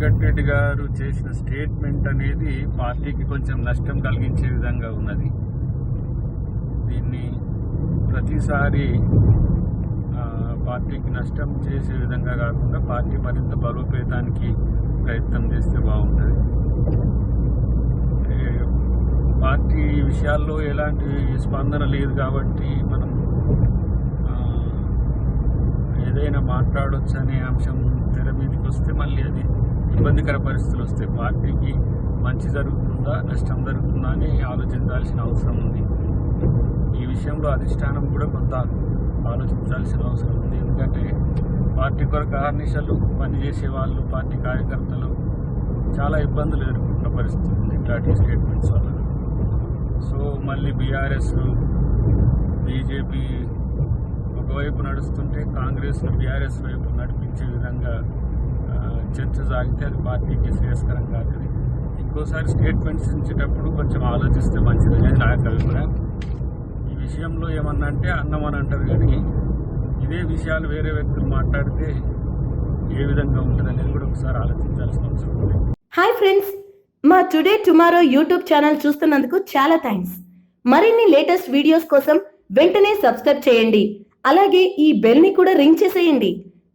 వెంకటరెడ్డి గారు చేసిన స్టేట్మెంట్ అనేది పార్టీకి కొంచెం నష్టం కలిగించే విధంగా ఉన్నది. దీన్ని ప్రతిసారి పార్టీకి నష్టం చేసే విధంగా కాకుండా పార్టీ మరింత బలోపేతానికి ప్రయత్నం చేస్తే బాగుంటుంది. పార్టీ విషయాల్లో ఎలాంటి స్పందన లేదు కాబట్టి మనం ఏదైనా మాట్లాడొచ్చు అనే అంశం తెర మీదకి వస్తే మళ్ళీ అది ఇబ్బందికర పరిస్థితులు వస్తాయి పార్టీకి మంచి జరుగుతుందా నష్టం జరుగుతుందా అని ఆలోచించాల్సిన అవసరం ఉంది. ఈ విషయంలో అధిష్టానం కూడా కొంత ఆలోచించాల్సిన అవసరం ఉంది. ఎందుకంటే పార్టీ కొరకు ఆర్నిషలు పనిచేసే వాళ్ళు పార్టీ కార్యకర్తలు చాలా ఇబ్బందులు ఎదుర్కొంటున్న పరిస్థితి ఉంది ఇట్లాంటి స్టేట్మెంట్స్ వల్ల. సో మళ్ళీ బీఆర్ఎస్ బీజేపీ ఒకవైపు నడుస్తుంటే కాంగ్రెస్ బీఆర్ఎస్ వైపు నడిపించే విధంగా చర్చ సాగితే అది పార్టీకి శ్రేయస్కరం కాదు ఇంకోసారి స్టేట్మెంట్స్ ఇచ్చేటప్పుడు కొంచెం ఆలోచిస్తే మంచిది అనేది నా యొక్క అభిప్రాయం. ఈ విషయంలో ఏమన్నా అంటే అన్నం అని అంటారు కానీ ఇదే విషయాలు వేరే వ్యక్తులు మాట్లాడితే ఏ విధంగా ఉంటుంది అనేది కూడా ఒకసారి ఆలోచించాల్సిన అవసరం ఉంది. హాయ్ ఫ్రెండ్స్ మా టుడే టుమారో యూట్యూబ్ ఛానల్ చూస్తున్నందుకు చాలా థ్యాంక్స్ మరిన్ని లేటెస్ట్ వీడియోస్ కోసం వెంటనే సబ్స్క్రైబ్ చేయండి. అలాగే ఈ బెల్ని కూడా రింగ్ చేసేయండి.